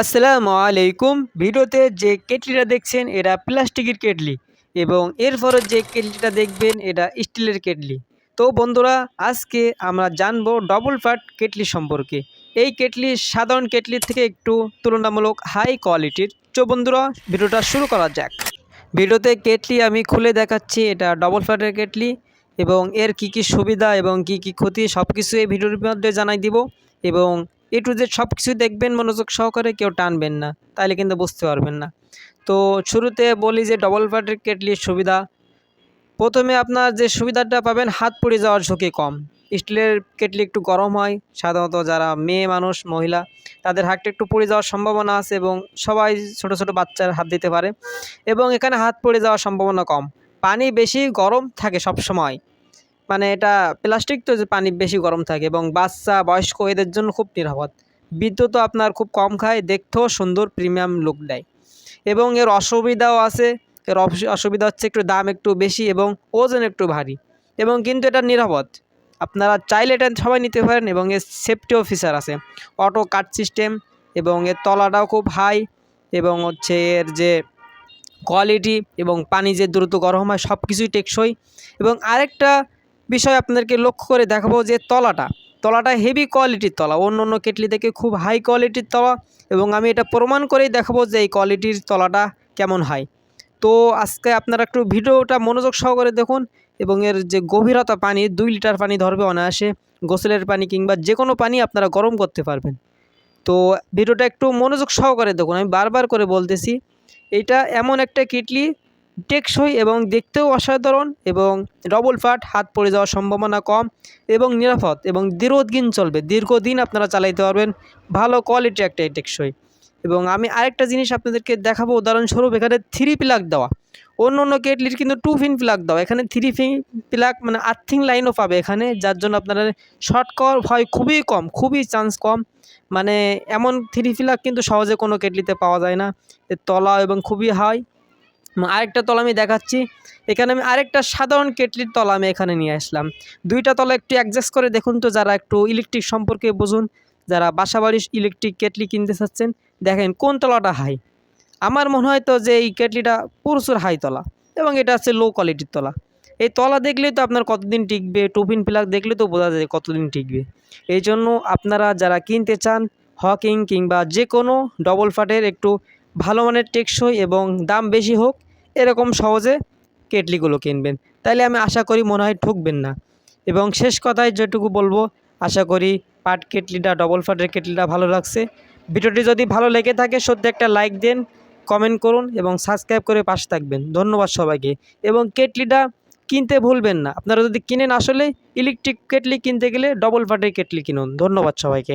আসসালামু আলাইকুম। ভিডিওতে যে কেটলিটা দেখছেন, এটা প্লাস্টিকের কেটলি এবং এরপরে যে কেটলিটা দেখবেন, এটা স্টিলের কেটলি। তো বন্ধুরা, আজকে আমরা জানব ডবল ফাট কেটলি সম্পর্কে। এই কেটলি সাধারণ কেটলির থেকে একটু তুলনামূলক হাই কোয়ালিটির তো বন্ধুরা, ভিডিওটা শুরু করা যাক। ভিডিওতে কেটলি আমি খুলে দেখাচ্ছি, এটা ডবল ফ্যাটের কেটলি এবং এর কি কি সুবিধা এবং কি কি ক্ষতি সব কিছু এই ভিডিওর মধ্যে জানাই দিব এবং এ টু জেড সব কিছু দেখবেন, মনোযোগ সহকারে কেউ টানবেন না, তাহলে কিন্তু বুঝতে পারবেন না। তো শুরুতে বলি যে ডবল ফ্যাটের কেটলির সুবিধা। প্রথমে আপনার যে সুবিধাটা পাবেন, হাত পুড়ে যাওয়ার ঝুঁকি কম। স্টিলের কেটলি একটু গরম হয়, সাধারণত যারা মেয়ে মানুষ, মহিলা, তাদের হাতটা একটু পুড়ে যাওয়ার সম্ভাবনা আছে এবং সবাই ছোট ছোট বাচ্চার হাত দিতে পারে। এবং এখানে হাত পড়ে যাওয়ার সম্ভাবনা কম। পানি বেশি গরম থাকে সব সময় মানে এটা প্লাস্টিক তো যে পানি বেশি গরম থাকে এবং বাচ্চা, বয়স্ক এদের জন্য খুব নিরাপদ। বিদ্যুৎও আপনার খুব কম খায়, দেখতেও সুন্দর প্রিমিয়াম লুক দেয়। এবং এর অসুবিধাও আছে, এর অস- অসুবিধা হচ্ছে একটু দাম একটু বেশি এবং ওজন একটু ভারী। এবং কিন্তু এটা নিরাপদ। আপনারা চাইলে এটা সবাই নিতে পারেন এবং এর সেফটিও ফিচার আছে। অটো কাট সিস্টেম এবং এর তলাটাও খুব হাই এবং হচ্ছে এর যে কোয়ালিটি এবং পানি যে দ্রুত গরম হয় সব কিছুই টেকসই। এবং আরেকটা বিষয় আপনাদেরকে লক্ষ্য করে দেখাবো যে তলাটা। তলাটা হেভি কোয়ালিটির তলা। অন্য অন্য কেটলি থেকে খুব হাই কোয়ালিটির তলা এবং আমি এটা প্রমাণ করেই দেখাবো যে এই কোয়ালিটির তলাটা কেমন হয়। তো আজকে আপনারা একটু ভিডিওটা মনোযোগ সহকারে দেখুন এবং এর যে গভীরতা পানি, দুই লিটার পানি ধরবে অনায়াসে, গোসলের পানি কিংবা যে কোনো পানি আপনারা গরম করতে পারবেন। তো ভিডিওটা একটু মনোযোগ সহকারে দেখুন। আমি বারবার করে বলতেছি, এটা এমন একটা কিটলি টেকসই এবং দেখতেও অসাধারণ এবং ডবল ফাট হাত পড়ে যাওয়ার সম্ভাবনা কম এবং নিরাপদ এবং দীর্ঘদিন চলবে। দীর্ঘদিন আপনারা চালাইতে পারবেন ভালো কোয়ালিটি একটা টেকসই। এবং আমি আরেকটা জিনিস আপনাদেরকে দেখাবো, উদাহরণস্বরূপ এখানে থ্রি প্লাগ দেওয়া। অন্য অন্য কেটলির কিন্তু টু ফিন প্লাগ দেওয়া। এখানে থ্রি ফিন প্লাগ মানে আর্থিং লাইনও পাবে এখানে, যার জন্য আপনারা শর্ট কর ভয় খুবই কম, খুবই চান্স কম। মানে এমন থ্রি প্লাগ কিন্তু সহজে কোনো কেটলিতে পাওয়া যায় না। তলা এবং খুবই হাই আরেকটা তলা আমি দেখাচ্ছি। এখানে আমি আরেকটা সাধারণ কেটলির তলা আমি এখানে নিয়ে আসলাম। দুইটা তলা একটু অ্যাডজাস্ট করে দেখুন তো যারা একটু ইলেকট্রিক সম্পর্কে বুঝুন, যারা বাসাবাড়ির ইলেকট্রিক কেটলি কিনতে চাচ্ছেন, দেখেন কোন তলাটা হাই আমার মনে হয় তো যে এই কেটলিটা প্রচুর হাই তলা এবং এটা হচ্ছে লো কোয়ালিটির তলা। এই তলা দেখলেই তো আপনার কতদিন টিকবে টুপিন প্লাগ দেখলে তো বোঝা যায় কতদিন টিকবে। এই জন্য আপনারা যারা কিনতে চান হকিং কিংবা যে কোনো ডবল ফাটের একটু ভালো মানের টেকসই এবং দাম বেশি হোক এরকম সহজে কেটলিগুলো কিনবেন। তাইলে আমি আশা করি মনে হয় ঠকবেন না। এবং শেষ কথায় যেটুকু বলব, আশা করি পাট কেটলিটা ডবল ফাটের কেটলিটা ভালো লাগছে। ভিডিওটি যদি ভালো লেগে থাকে, সত্যি একটা লাইক দেন কমেন্ট করুন এবং সাবস্ক্রাইব করে পাশে থাকবেন। ধন্যবাদ সবাইকে। এবং কেটলিটা কিনতে ভুলবেন না। আপনারা যদি কিনেন আসলে ইলেকট্রিক কেটলি কিনতে গেলে ডবল ফাটের কেটলি কিনুন। ধন্যবাদ সবাইকে।